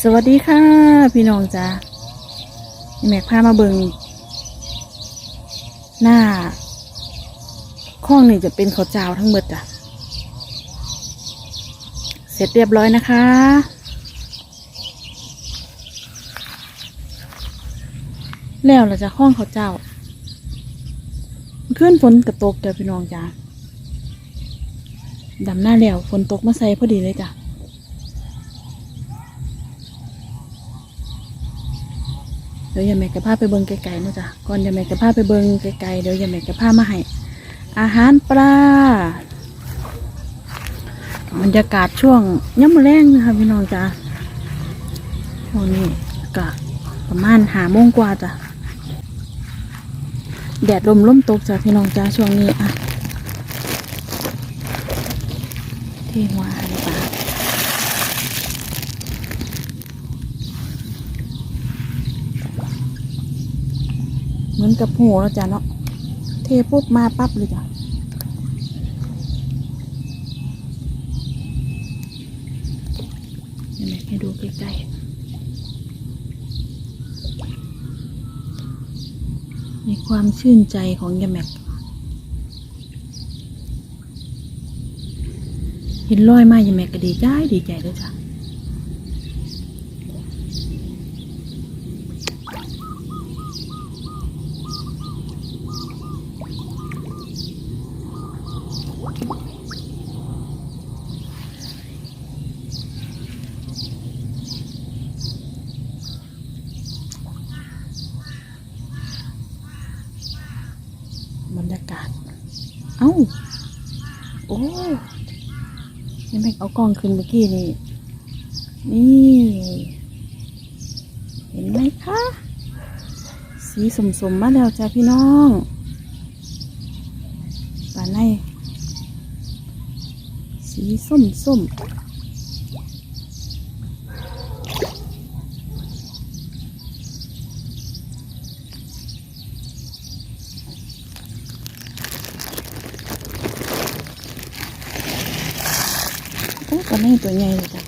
สวัสดีค่ะ พี่น้องจ้าแม่พามาเบิงหน้าข้องนี่จะเป็นข้าวเจ้าทั้งหมดจ้ะเสร็จเรียบร้อยนะคะ แล้วเราจะข้องข้าวเจ้าขึ้นฝนกระตกเด้อพี่น้องจ้าดำหน้าแล้วฝนตกมาใส่พอดีเลยจ้ะ เดี๋ยวอย่าแม่กระพาไปเบิงไกลๆเนาะจ้ะก่อนอย่าแม่กระพาไปเบิงไกลๆเดี๋ยวอย่าแม่กระพามาให้อาหารปลาบรรยากาศช่วงย่ำแรงนะคะพี่น้องจ้ะช่วงนี้ก็ประมาณหาโมงกว่าจ้ะแดดลมล่มตกจ้ะพี่น้องจ้ะช่วงนี้อะเที่หัวอาหารปลา เห มือนกับหัวแล้วจ้ะเนาะเทปุ๊บมาปั๊บเลยจ้ะนี่ให้ดูใกล้ๆในความชื่นใจของยาแม็กเห็นรอยมายาแม็กก็ดีใจดีใจเลยจ้ะ บรรยากาศ เอ้า โอ้ยังไม่เอากล้องขึ้นเมื่อกี้นี่ นี่ เห็นไหมคะ สีสมสมมาแล้วจ้าพี่น้องป่าในสีส้มส้มโอ้ป่านใน ตัวใหญ่เลยจ้ะ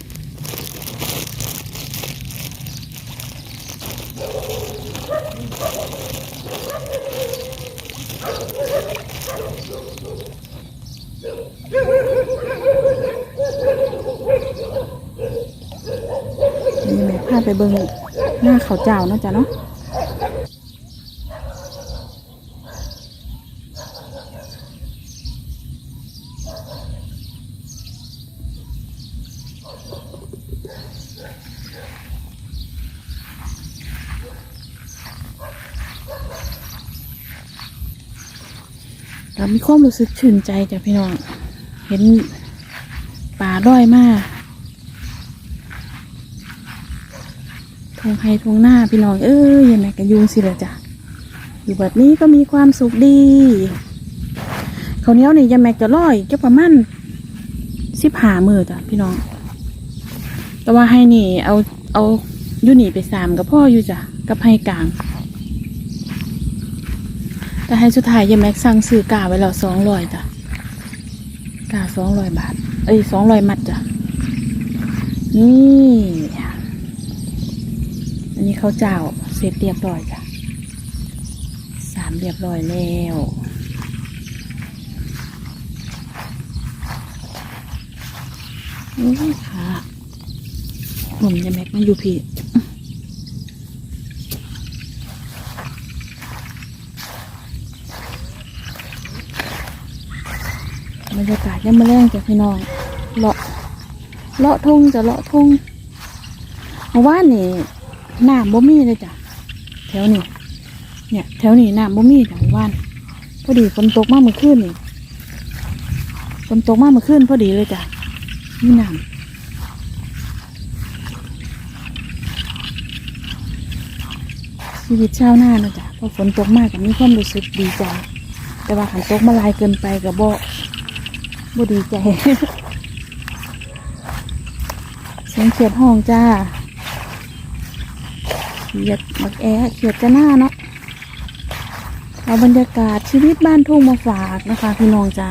นี่แม่พาไปเบิ่งหน้าเขาเจ้านะจ๊ะเนาะ เรามีความรู้สึกชื่นใจจ้ะพี่น้อง เห็นป่าร้อยมากทงไฮทงหน้าพี่น้อง เอ้ยยังไงกันยุงสิเลยจ้ะ อยู่แบบนี้ก็มีความสุขดีเขาเนี้ยนี่ยังแม็กจะร้อยก็ประมาณสิบหามือจ้ะพี่น้อง แต่ว่าให้นี่เอาเอายูนี่ไปสามกับพ่ออยู่จ้ะกับให้กลาง แต่ให้สุดท้ายยังแม็กสั่งซื้อกาไว้แล้วสองร้อยจ้ะกาสองร้อยบาท เอ้ยสองร้อยมัดจ้ะ นี่อันนี้ข้าวเจ้าเสร็จเรียบร้อยจ้ะสามเรียบร้อยแล้วโอ้ยค่ะผมจะแม็กมันอยู่พี่ บรรยากาศยังมาแรงจ้ะพี่น้องเลาะเลาะทุ่งจะเลาะทุ่งเมื่อวานนี่น้ำบ่มีเลยจ้ะแถวนี้เนี่ย แถวนี้น้ำบ่มีจ้ะว่านพอดีฝนตกมากเมื่อคืนนี่ฝนตกมากเมื่อคืนพอดีเลยจ้ะมีน้ำชีวิตชาวนาเนาะจ้ะพอฝนตกมากก็มีความรู้สึกดีใจ แต่ว่าขันตกมาลายเกินไปก็บ่บ่ ดีใจเสียงเขียดห้องจ้าเขียดบักแอเขียดจะหน้าเนาะเอาบรรยากาศชีวิตบ้านทุ่งมาฝากนะคะพี่น้องจ้า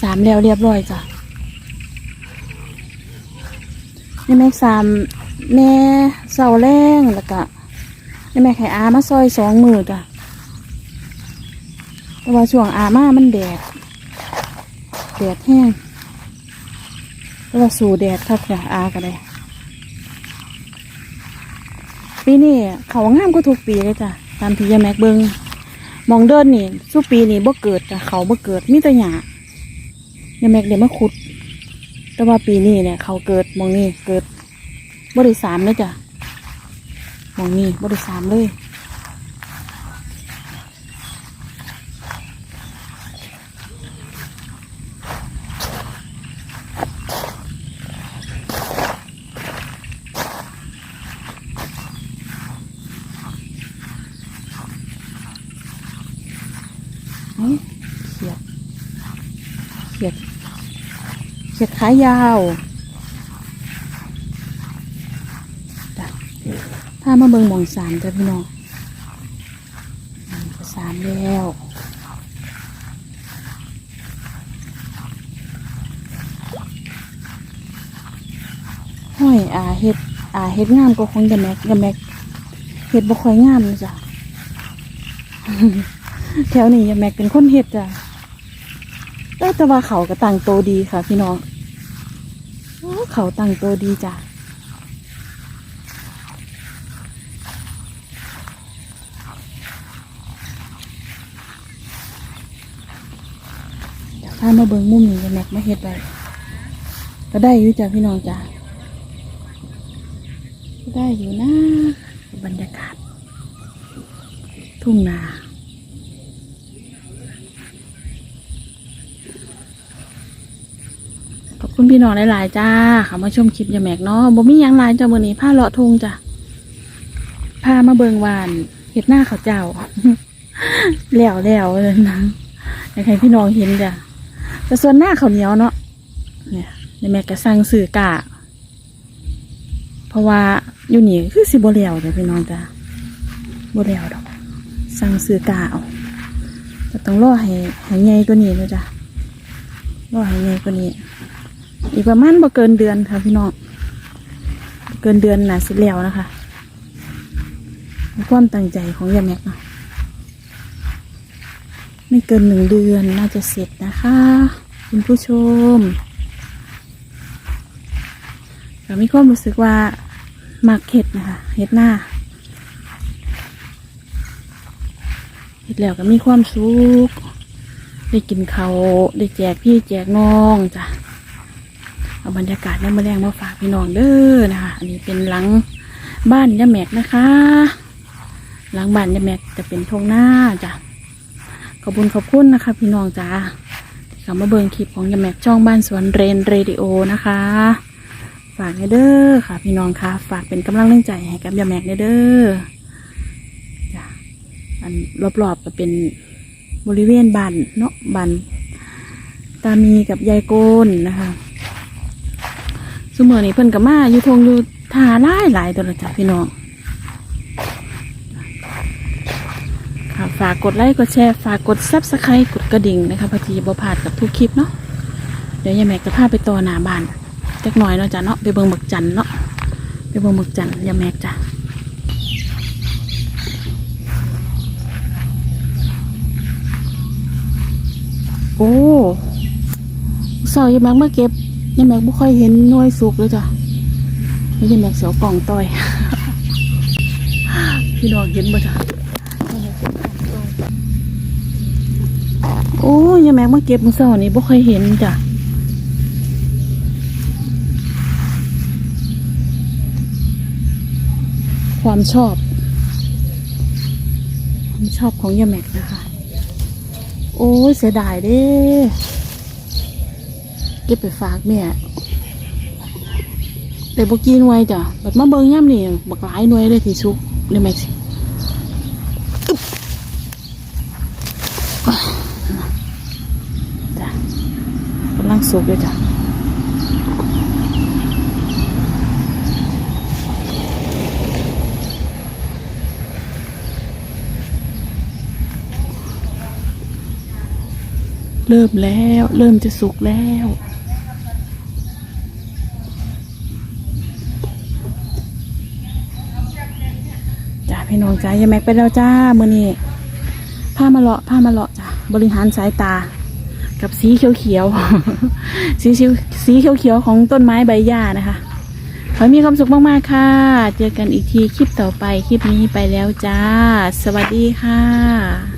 สามแล้วเรียบร้อยจ้ะนี่แม่สามแม่เสาแรงแล้วก็นี่แม่ไข่อามาซอยสองมือจ้ะ ว่าช่วงอามามันแดด แดดแห้งแต่ว่าสู่แดดครับจ้ะอาก็ได้ปีนี้เขางามก็ทุกปีเลยจ้ะตามที่ยาแม็กเบิงมองเดินนี่สู้ปีนี้บ่เกิดจ้ะเขาบ่เกิดมีแต่หญ้ายาแม็กเดี๋ยวมาขุด แต่ว่าปีนี้เนี่ย เขาเกิดมองนี่เกิดบริสามเลยจ้ะมองนี่บริสามเลย เขียด เขียด เขียดขายาวจ้ะถ้ามาเบิงมองสามจ้ะพี่น้องสามแล้วห้อยอาเฮ็ดอาเฮ็ดงามก็คงจะแม็กจะแม็กเฮ็ดบ่ค่อยงามเลยจ้ะ แถวนี้ยายแม็กเป็นคนเฮ็ดจ้ะแต่แต่ว่าเขาก็ตั้งโตดีค่ะ พี่น้องโอ้เขาตั้งโตดีจ้ะเดี๋ยวพามาเบิ่งมุมนี้ยแม็กมาเฮ็ดไว้ก็ได้อยู่จ้ะพี่น้องจ้ะก็ได้อยู่นะ บรรยากาศ ทุ่งนา ขอบคุณ พี่น้องหลายๆจ้าเขามาชมคลิปอยาแมกเนาะบ่มียังหลายจ้ามื้อนี้ผ้าเลาะทุงจ้ะพามาเบิงวานเห็ดหน้าเขาเจ้าแล้วแล้วเลยนะอยากให้พี่น้องเห็นจ้ะแต่ส่วนหน้าเขาเหนียวเนาะเนี่ยยาแมกก็สั่งสื่อกะเพราะว่าอยู่นี่คือสิบ่แล้วจ้ะพี่น้องจ้ะบ่แล้วดอกสั่งซื้อกาเอาแต่ต้องรอให้ให้ใหญ่กว่านี้เลยจ้ะรอให้ใหญ่กว่านี้ อีกประมาณบ่เกินเดือนค่ะพี่น้องเกินเดือนน่ะสิแล้วนะคะมีความตั้งใจของยาแม็กเนะไม่เกินหนึ่งเดือนน่าจะเสร็จนะคะ คุณผู้ชมก็มีความรู้สึกว่ามักเห็ดนะคะเห็ดหน้าเฮ็ดแล้วก็มีความสุขได้กินเขาได้แจกพี่แจกน้องจ้ะ เอาบรรยากาศในมาแรงมาฝากพี่น้องเด้อนะคะ อันนี้เป็นหลังบ้านยาแมกนะคะ หลังบ้านยาแมกจะเป็นทงหน้าจ้ะขอบคุณขอบคุณนะคะ พี่น้องจ้าที่เข้ามาเบิ่งคลิปของยาแมกช่องบ้านสวนเรนเรดิโอนะคะ ฝากเด้อค่ะ พี่น้องค่ะ ฝากเป็นกำลังแรงใจให้กับยาแมกเด้อจ้ะอันรอบๆก็เป็นบริเวณบ้านเนาะบ้านตามีกับยายโกนนะคะ สมอนี้เพิ่นกับมาอยู่ทงอยู่ทาหลายหลายตัวละจ้ะพี่น้องค่ะฝากกดไลค์กดแชร์ฝากกดซับสไครต์กดกระดิ่งนะคะพอดีบ่พลาดกับทุกคลิปเนาะเดี๋ยวยายแม็กจะพาไปต่อหน้าบ้านจักหน่อยเนาะจ้ะเนาะไปเบิ่งหมึกจันเนาะไปเบิ่งหมึกจันยายแม็กจ้ะโอ้สาวยายแม็กเมื่อเก็บ ยายแม็กไม่ค่อยเห็นน่วยสุกเลยจ้ะแล้วยายแม็กเสียวกล่องต่อย พี่น้องเห็นบ่จ้ะโอ้ยายแม็กเมื่อเก็บมือเช้านี้ไม่ค่อยเห็นจ้ะความชอบความชอบของยาแม็กนะคะ โอ้ยเสียดายเด้ ก็บไปฝากแม่แต่บกี้หน่วยจ้ะบัดมาเบิ่งย่ำนี่บักหลายหน่วยเลยที่ชุกในแม็กซิอึ๊บอะจ้ะกำลังสุกเลยจ้ะเริ่มแล้ว เริ่มจะสุกแล้ว พี่น้องจ้าย่าแม็กไปแล้วจ้ามื้อนี้ผ้ามาเลาะผ้ามาเลาะจ้าบริหารสายตา กับสีเขียวๆสีเขียวสีเขียวๆของต้นไม้ใบหญ้านะคะขอให้มีความสุขมากๆค่ะ เจอกันอีกทีคลิปต่อไปคลิปนี้ไปแล้วจ้า สวัสดีค่ะ